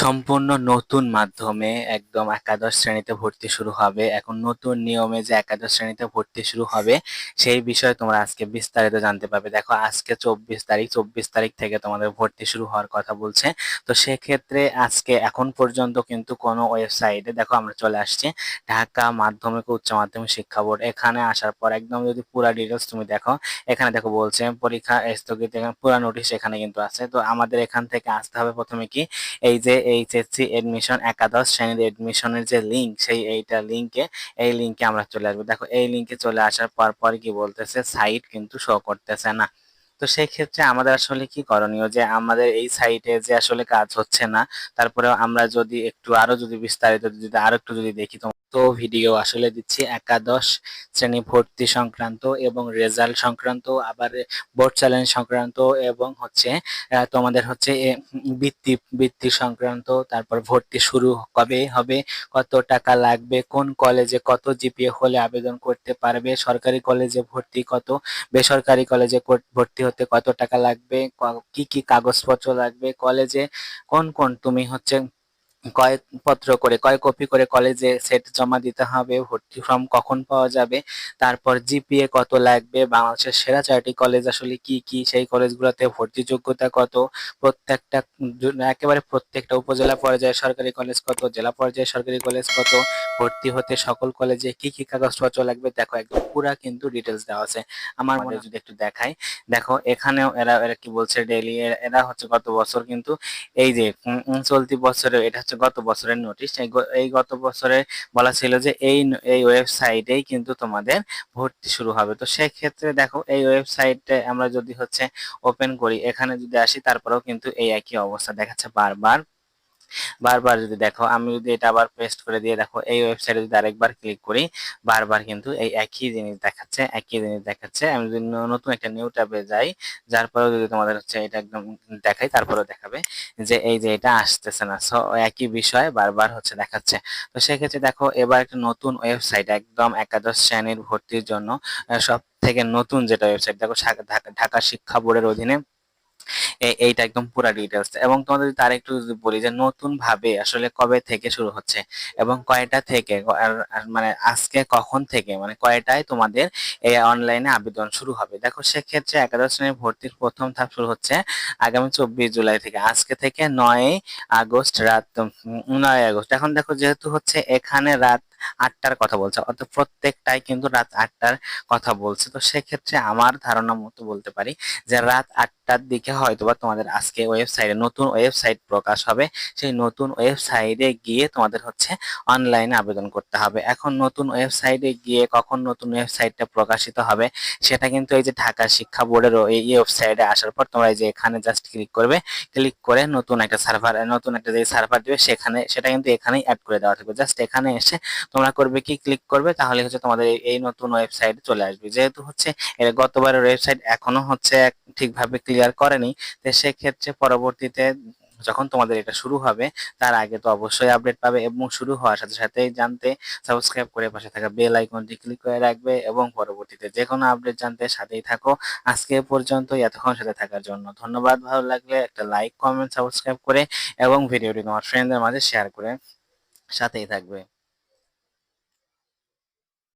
সম্পূর্ণ নতুন মাধ্যমে একদম একাদশ শ্রেণীতে ভর্তি শুরু হবে। এখন নতুন নিয়মে যে একাদশ শ্রেণীতে ভর্তি শুরু হবে, সেই বিষয়ে তোমরা আজকে বিস্তারিত জানতে পারবে। দেখো, আজকে চব্বিশ তারিখ চব্বিশ তারিখ থেকে তোমাদের ভর্তি শুরু হওয়ার কথা বলছে। তো সেক্ষেত্রে আজকে, এখন পর্যন্ত কিন্তু কোনো ওয়েবসাইটে, দেখো আমরা চলে আসছি, ঢাকা মাধ্যমিক উচ্চ মাধ্যমিক শিক্ষা বোর্ড। এখানে আসার পর একদম যদি পুরা ডিটেলস তুমি দেখো, এখানে দেখো বলছে, পরীক্ষা স্থগিত পুরা নোটিশ এখানে কিন্তু আছে। তো আমাদের এখান থেকে আসতে হবে প্রথমে কি, এই যে এইচএসসি এডমিশন একাদশ শ্রেণির এডমিশনের যে লিঙ্ক সেই এইটা লিঙ্কে এই লিঙ্কে আমরা চলে আসব। দেখো, এই লিঙ্কে চলে আসার পর পর কি বলতেছে সাইট কিন্তু শো করতেছে না। তো সেই ক্ষেত্রে আমাদের আসলে কি করণীয়? যে আমাদের এই সাইটে যে আসলে কাজ হচ্ছে না তারপরে আমরা যদি একটু আরও যদি বিস্তারিত যদি আরও একটু যদি দেখি তো ভিডিও আসলে দিচ্ছি একাদশ শ্রেণি ভর্তি সংক্রান্ত এবং রেজাল্ট সংক্রান্ত, আবার বোর্ড চ্যালেঞ্জ সংক্রান্ত এবং হচ্ছে তোমাদের হচ্ছে বৃত্তি বৃত্তি সংক্রান্ত, তারপর ভর্তি শুরু কবে হবে, কত টাকা লাগবে, কোন কলেজে কত জিপিএ হলে আবেদন করতে পারবে, সরকারি কলেজে ভর্তি কত, বেসরকারি কলেজে ভর্তি হতে কত টাকা লাগবে, কি কি কাগজপত্র লাগবে কলেজে কোন কোন তুমি হচ্ছে কয়েক পত্র করে, কয় কপি করে কলেজে সেট জমা দিতে হবে, ভর্তি ফর্ম কখন পাওয়া যাবে, তারপর জিপিএ কত লাগবে, বাংলাদেশের সেরা চারটি কলেজ আসলে কি কি, সেই কলেজগুলোতে ভর্তি যোগ্যতা কত, প্রত্যেকটা একেবারে প্রত্যেকটা উপজেলা পর্যায়ে সরকারি কলেজ কত, জেলা পর্যায়ে সরকারি কলেজ কত, ভর্তি হতে সকল কলেজে কি কি কাগজপত্র লাগবে, দেখো একদম পুরা কিন্তু ডিটেলস দেওয়া আছে। আমার মনে যদি একটু দেখাই, দেখো এখানেও এরা এরা কি বলছে ডেইলি এরা হচ্ছে গত বছর কিন্তু এই যে চলতি বছরে এটা হচ্ছে গত বছরের নোটিশ এই গত বছরে বলা ছিল যে এই এই ওয়েবসাইটেই কিন্তু তোমাদের ভর্তি শুরু হবে। তো সেক্ষেত্রে দেখো, এই ওয়েবসাইটে আমরা যদি হচ্ছে ওপেন করি, এখানে যদি আসি, তারপরেও কিন্তু এই একই অবস্থা দেখাচ্ছে বারবার। বারবার যদি দেখো, আমি যদি এটা আবার পেস্ট করে দিয়ে দেখো, এই ওয়েবসাইটে যদি আরেকবার ক্লিক করি, বারবার কিন্তু এই একই জিনিস দেখাচ্ছে, একই জিনিস দেখাচ্ছে। আমি যদি নতুন একটা নিউ ট্যাবে যাই, যার পরেও যদি তোমাদের হচ্ছে এটা একদম দেখাই, তারপরেও দেখাবে যে এই যে এটা আসতেছে না। সো একই বিষয় বারবার হচ্ছে দেখাচ্ছে। তো সেক্ষেত্রে দেখো, এবার একটা নতুন ওয়েবসাইট একদম একাদশ শ্রেণির ভর্তির জন্য সব থেকে নতুন যেটা ওয়েবসাইট দেখো ঢাকা শিক্ষা বোর্ডের অধীনে এইটা একদম পুরা ডিটেলস এবং তোমাদের তার একটু যদি বলি যে নতুন ভাবে আসলে কবে থেকে শুরু হচ্ছে এবং কয়টা থেকে মানে আজকে কখন থেকে মানে কয়টায় তোমাদের এই অনলাইনে আবেদন শুরু হবে? দেখো, সেক্ষেত্রে একাদশ শ্রেণির ভর্তির প্রথম ধাপ শুরু হচ্ছে আগামী চব্বিশ জুলাই থেকে। আজকে থেকে নয় আগস্ট, রাত নয় আগস্ট। এখন দেখো, যেহেতু হচ্ছে এখানে রাত আটটার কথা বলছে, অর্থাৎ প্রত্যেকটাই কিন্তু রাত আটটার কথা বলছে। তো সেক্ষেত্রে আমার ধারণা মতো বলতে পারি যে রাত আটটার দিকে হয়তো বা তোমাদের আজকে ওয়েবসাইটে নতুন ওয়েবসাইট প্রকাশ হবে। সেই নতুন ওয়েবসাইটে গিয়ে তোমাদের হচ্ছে অনলাইনে আবেদন করতে হবে। এখন নতুন ওয়েবসাইটে গিয়ে কখন নতুন ওয়েবসাইটটা প্রকাশিত হবে সেটা কিন্তু এই যে ঢাকা শিক্ষা বোর্ডের এই ওয়েবসাইটে আসার পর তোমরা এই যে এখানে জাস্ট ক্লিক করবে ক্লিক করে নতুন একটা সার্ভার নতুন একটা যে সার্ভার দিবে সেখানে, সেটা কিন্তু এখানেই অ্যাড করে দেওয়া থাকবে। জাস্ট এখানে এসে তোমরা করবে কি ক্লিক করবে, তাহলে হচ্ছে তোমাদের এই নতুন ওয়েবসাইট চলে আসবে। যেহেতু হচ্ছে গতবারের ওয়েবসাইট এখনও হচ্ছে ঠিকভাবে ক্লিয়ার করেনি, তো সেক্ষেত্রে পরবর্তীতে যখন তোমাদের এটা শুরু হবে, তার আগে তো অবশ্যই আপডেট পাবে এবং শুরু হওয়ার সাথে সাথেই জানতে সাবস্ক্রাইব করে পাশে থাকা বেল আইকনটি ক্লিক করে রাখবে এবং পরবর্তীতে যে কোনো আপডেট জানতে সাথেই থাকো। আজকে পর্যন্ত এতক্ষণ সাথে থাকার জন্য ধন্যবাদ। ভালো লাগলে একটা লাইক কমেন্ট সাবস্ক্রাইব করে এবং ভিডিওটি তোমার ফ্রেন্ডদের মাঝে শেয়ার করে সাথেই থাকবে।